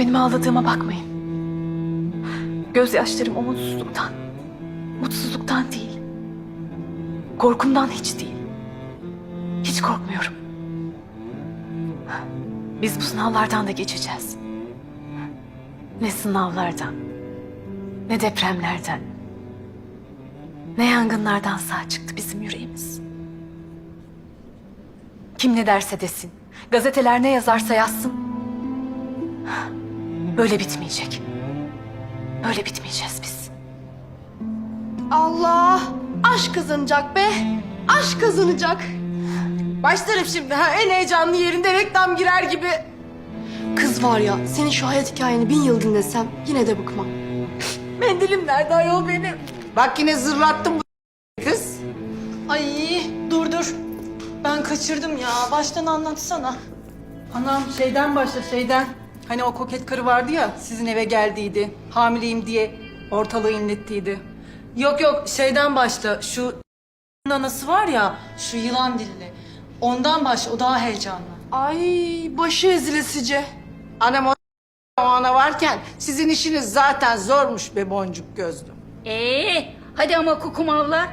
benim ağladığıma bakmayın. Gözyaşlarım umutsuzluktan, mutsuzluktan değil. Korkumdan hiç değil. Hiç korkmuyorum. Biz bu sınavlardan da geçeceğiz. Ne sınavlardan, ne depremlerden, ne yangınlardan sağ çıktı bizim yüreğimiz. Kim ne derse desin, gazeteler ne yazarsa yazsın. Böyle bitmeyecek. Böyle bitmeyeceğiz biz. Allah! Aşk kazanacak be! Aşk kazanacak! Başlarım şimdi ha en heyecanlı yerinde reklam girer gibi. Kız var ya senin şu hayat hikayeni bin yıl dinlesem yine de bıkmam. Mendilim nerede ayol benim? Bak yine zırlattın bu kız. Ay dur dur. Ben kaçırdım ya. Baştan anlatsana. Anam şeyden başla şeyden. Hani o koket karı vardı ya sizin eve geldiydi. Hamileyim diye ortalığı inlettiydi. Yok yok şeyden başla. Şu anası var ya şu yılan dilli. Ondan başla o daha heyecanlı. Ay başı ezilesice. Anam o, ana varken sizin işiniz zaten zormuş be boncuk gözlüm. Ee, hadi ama kukumavlar.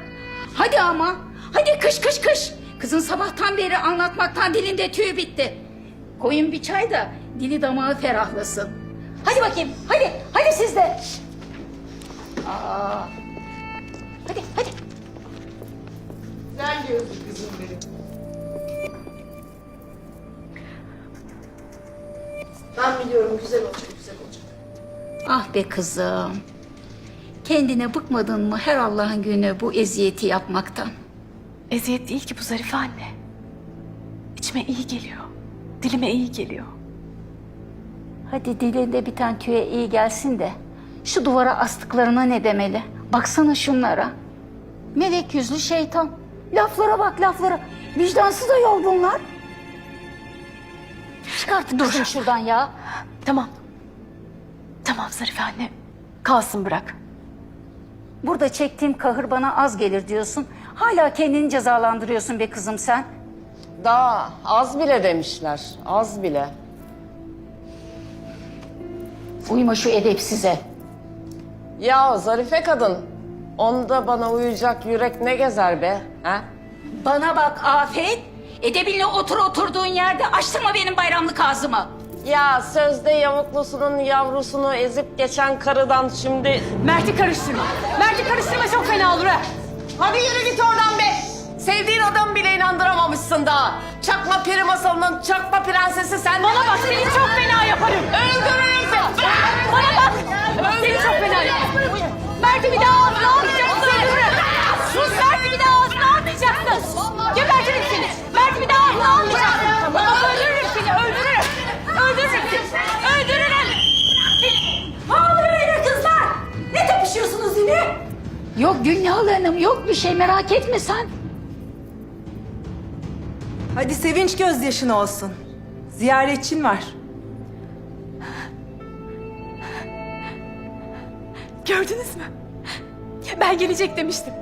Hadi ama. Hadi kış kış kış. Kızın sabahtan beri anlatmaktan dilinde tüy bitti. Koyun bir çay da dili damağı ferahlasın. Hadi bakayım. Hadi. Hadi siz de. Aa. Hadi hadi. Güzel gözlü kızım benim. Ben biliyorum güzel olacak güzel olacak. Ah be kızım. Kendine bıkmadın mı her Allah'ın günü bu eziyeti yapmaktan? Eziyet değil ki bu Zarife anne. İçime iyi geliyor. Dilime iyi geliyor. Hadi dilinde biten tüye iyi gelsin de şu duvara astıklarına ne demeli? Baksana şunlara. Melek yüzlü şeytan. Laflara bak laflara. Vicdansız da yol bunlar. Çıkartın kızım şuradan ya. Tamam. Tamam Zarife anne. Kalsın bırak. Burada çektiğim kahır bana az gelir diyorsun. Hala kendini cezalandırıyorsun be kızım sen. Daha az bile demişler. Az bile. Uyma şu edepsize. Ya Zarife kadın. Onda bana uyuyacak yürek ne gezer be? Ha? Bana bak Afet. Edebinle otur oturduğun yerde açtırma benim bayramlık ağzımı. Ya sözde yavuklusunun yavrusunu ezip geçen karıdan şimdi... Mert'i karıştırma. Mert'i karıştırma çok fena olur ha. Hadi yürü git oradan! Sevdiğin adam bile inandıramamışsın daha. Çakma peri masalının çakma prensesi sen. Bana bak seni çok fena yaparım. Öldürürüm seni. Bana bak. Seni çok fena yaparım. Mert'i bir daha ağzına almayacaksın. Sus Mert'i bir daha ağzına almayacaksın. Gebertirim seni. Mert'i bir daha ağzına almayacaksın. Bak öldürürüm seni öldürürüm. Öldürürüm seni. Öldürürüm. Ne oluyor öyle kızlar? Ne tepişiyorsunuz yine? Yok Gülnihal Hanım yok bir şey merak etme sen. Hadi sevinç gözyaşın olsun. Ziyaretçin var. Gördünüz mü? Ben gelecek demiştim.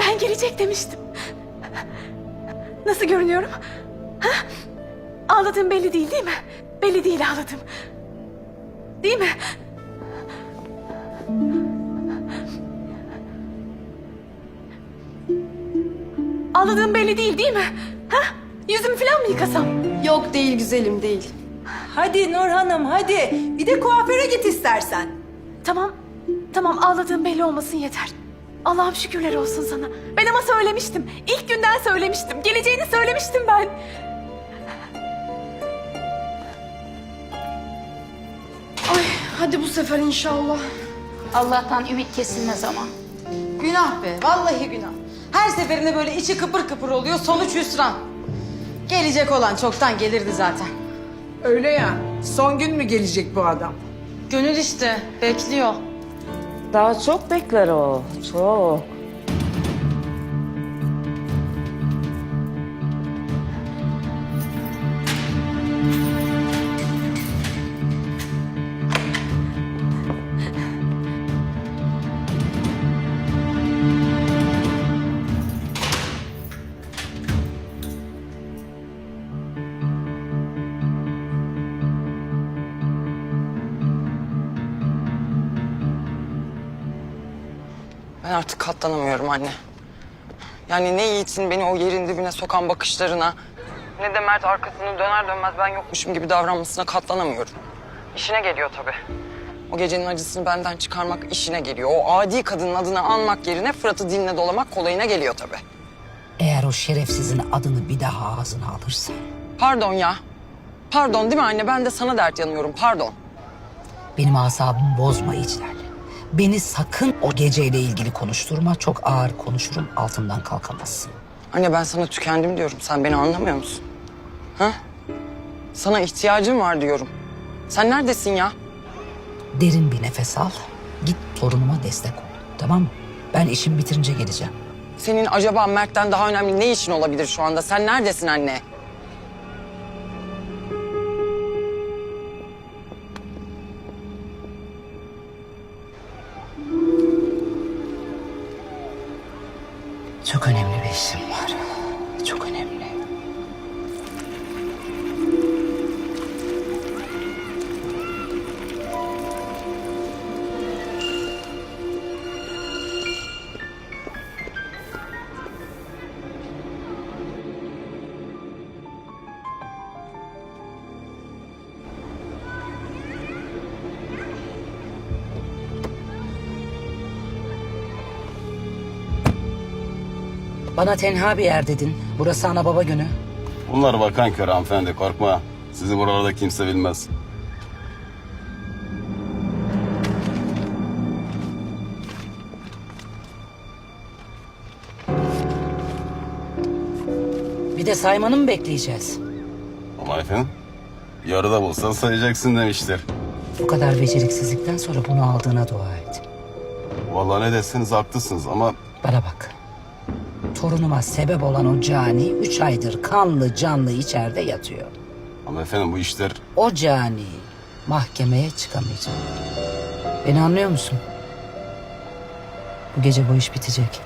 Ben gelecek demiştim. Nasıl görünüyorum? Ha? Ağladığım belli değil değil mi? Belli değil ağladım. Değil mi? Ağladığım belli değil değil mi? Ha? Yüzümü falan mı yıkasam? Yok değil güzelim değil. Hadi Nur Hanım hadi. Bir de kuaföre git istersen. Tamam, tamam ağladığım belli olmasın yeter. Allah'ım şükürler olsun sana. Ben ama söylemiştim. İlk günden söylemiştim. Geleceğini söylemiştim ben. Ay hadi bu sefer inşallah. Allah'tan ümit kesilmez ama. Günah be. Vallahi günah. Her seferinde böyle içi kıpır kıpır oluyor. Sonuç hüsran. Gelecek olan çoktan gelirdi zaten. Öyle ya. Son gün mü gelecek bu adam? Gönül işte. Bekliyor. Daha çok bekler o. Çok. Ben artık katlanamıyorum anne. Yani ne Yiğit'in beni o yerin dibine sokan bakışlarına... ...ne de Mert arkasını döner dönmez ben yokmuşum gibi davranmasına katlanamıyorum. İşine geliyor tabii. O gecenin acısını benden çıkarmak işine geliyor. O adi kadının adını anmak yerine Fırat'ı diline dolamak kolayına geliyor tabii. Eğer o şerefsizin adını bir daha ağzına alırsan Pardon ya. Pardon değil mi anne? Ben de sana dert yanıyorum. Pardon. benim asabımı bozma İclal. Beni sakın o geceyle ilgili konuşturma. Çok ağır konuşurum altından kalkamazsın. Anne ben sana tükendim diyorum. Sen beni anlamıyor musun? Ha? Sana ihtiyacım var diyorum. Sen neredesin ya? Derin bir nefes al. Git torunuma destek ol. Tamam mı? Ben işimi bitirince geleceğim. Senin acaba Mert'ten daha önemli ne işin olabilir şu anda? Sen neredesin anne? Çok önemli bir Bana tenha bir yer dedin. Burası ana baba günü. Bunlar bakan kör hanımefendi korkma. Sizi buralarda kimse bilmez. Bir de saymanı mı bekleyeceğiz? Ama efendim yarıda bulsan sayacaksın demiştir. Bu kadar beceriksizlikten sonra bunu aldığına dua et. Vallahi ne deseniz haklısınız ama Bana bak. Torunuma sebep olan o cani üç aydır kanlı canlı içeride yatıyor. ama efendim bu işler O cani mahkemeye çıkamayacak. Beni anlıyor musun? Bu gece bu iş bitecek.